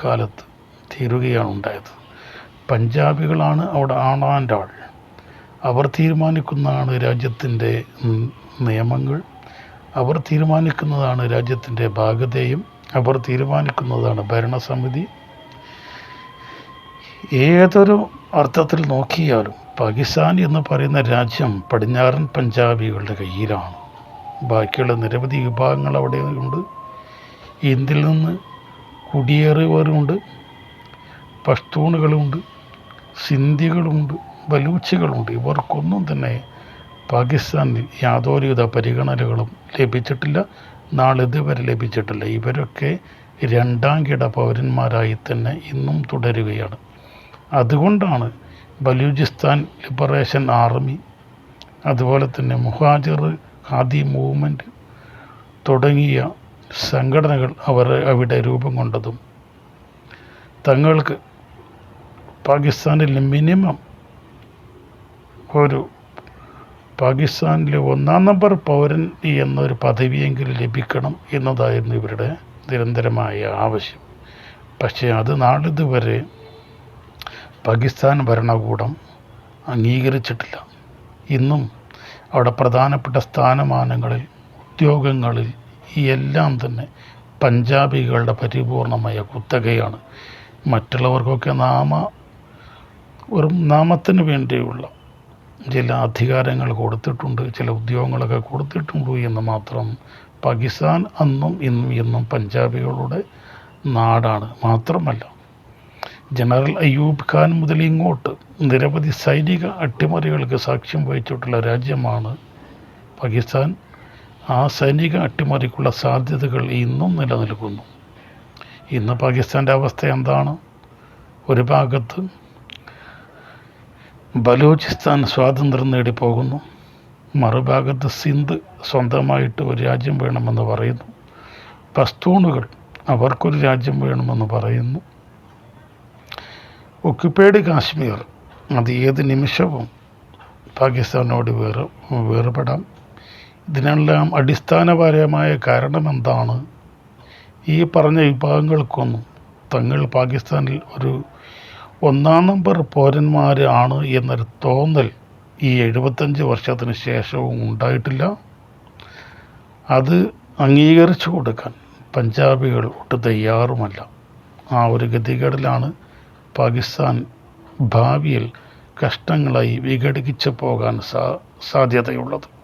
പിൽക്കാലത്ത് തീരുകയാണ് ഉണ്ടായത്. പഞ്ചാബികളാണ് അവിടെ ആണാന്റെ ആൾ അവർ തീരുമാനിക്കുന്നതാണ് രാജ്യത്തിന്റെ നിയമങ്ങൾ. അവർ തീരുമാനിക്കുന്നതാണ് രാജ്യത്തിന്റെ ഭാഗതയും അവർ തീരുമാനിക്കുന്നതാണ് ഭരണസമിതി. ഏതൊരു അർത്ഥത്തിൽ നോക്കിയാലും പാകിസ്ഥാൻ എന്ന് പറയുന്ന രാജ്യം പടിഞ്ഞാറൻ പഞ്ചാബികളുടെ കയ്യിലാണ്. ബാക്കിയുള്ള നിരവധി വിഭാഗങ്ങൾ അവിടെയുണ്ട്. ഇന്ത്യയിൽ നിന്ന് കുടിയേറിയവരുമുണ്ട് പഷ്തൂണുകളുണ്ട്. സിന്ധികളുണ്ട്. ബലൂച്ചികളുണ്ട്. ഇവർക്കൊന്നും തന്നെ പാകിസ്ഥാനിൽ യാതൊരുവിധ പരിഗണനകളും ലഭിച്ചിട്ടില്ല. നാളിതുവരെ ലഭിച്ചിട്ടില്ല. ഇവരൊക്കെ രണ്ടാം കിട പൗരന്മാരായി തന്നെ ഇന്നും തുടരുകയാണ്. അതുകൊണ്ടാണ് ബലൂചിസ്ഥാൻ ലിബറേഷൻ ആർമി അതുപോലെ തന്നെ മുഹാജിർ ഖാദി മൂവ്മെന്റ് തുടങ്ങിയ സംഘടനകൾ അവർ അവിടെ രൂപം കൊണ്ടതും തങ്ങൾക്ക് പാകിസ്ഥാനിൽ മിനിമം ഒരു പാകിസ്ഥാനിലെ ഒന്നാം നമ്പർ പൗരൻ എന്നൊരു പദവിയെങ്കിലും ലഭിക്കണം എന്നതായിരുന്നു ഇവരുടെ നിരന്തരമായ ആവശ്യം. പക്ഷേ അത് നാളിതുവരെ പാകിസ്ഥാൻ ഭരണകൂടം അംഗീകരിച്ചിട്ടില്ല. ഇന്നും അവിടെ പ്രധാനപ്പെട്ട സ്ഥാനമാനങ്ങളിൽ ഉദ്യോഗങ്ങളിൽ എല്ലാം തന്നെ പഞ്ചാബികളുടെ പരിപൂർണമായ കുത്തകയാണ്. മറ്റുള്ളവർക്കൊക്കെ നാമ വെറും നാമത്തിന് വേണ്ടിയുള്ള ചില അധികാരങ്ങൾ കൊടുത്തിട്ടുണ്ട് ചില ഉദ്യോഗങ്ങളൊക്കെ കൊടുത്തിട്ടുണ്ട് എന്ന് മാത്രം പാകിസ്ഥാൻ അന്നും ഇന്നും എന്നും പഞ്ചാബികളുടെ നാടാണ്. മാത്രമല്ല ജനറൽ അയ്യൂബ് ഖാൻ മുതൽ ഇങ്ങോട്ട് നിരവധി സൈനിക അട്ടിമറികൾക്ക് സാക്ഷ്യം വഹിച്ചിട്ടുള്ള രാജ്യമാണ് പാകിസ്ഥാൻ. ആ സൈനിക അട്ടിമറിക്കുള്ള സാധ്യതകൾ ഇന്നും നിലനിൽക്കുന്നു. ഇന്ന് പാകിസ്ഥാന്റെ അവസ്ഥ എന്താണ്? ഒരു ഭാഗത്ത് ബലൂചിസ്ഥാൻ സ്വാതന്ത്ര്യം നേടിപ്പോകുന്നു. മറുഭാഗത്ത് സിന്ധ് സ്വന്തമായിട്ട് ഒരു രാജ്യം വേണമെന്ന് പറയുന്നു. പസ്തൂണുകൾ അവർക്കൊരു രാജ്യം വേണമെന്ന് പറയുന്നു. ഒക്യുപ്പൈഡ് കാശ്മീർ അത് ഏത് നിമിഷവും പാകിസ്ഥാനോട് വേറെ വേർപെടാം. ഇതിനെല്ലാം അടിസ്ഥാനപരമായ കാരണമെന്താണ്? ഈ പറഞ്ഞ വിഭാഗങ്ങൾക്കൊന്നും തങ്ങൾ പാകിസ്ഥാനിൽ ഒരു ഒന്നാം നമ്പർ പൗരന്മാരാണ് എന്നൊരു തോന്നൽ ഈ എഴുപത്തഞ്ച് വർഷത്തിന് ശേഷവും ഉണ്ടായിട്ടില്ല. അത് അംഗീകരിച്ചു കൊടുക്കാൻ പഞ്ചാബികൾ ഒട്ടും തയ്യാറുമല്ല. ആ ഒരു ഗതികേടിലാണ് പാകിസ്ഥാൻ ഭാവിയിൽ കഷ്ടങ്ങളായി വിഘടിച്ചു പോകാൻ സാ സാധ്യതയുള്ളത്.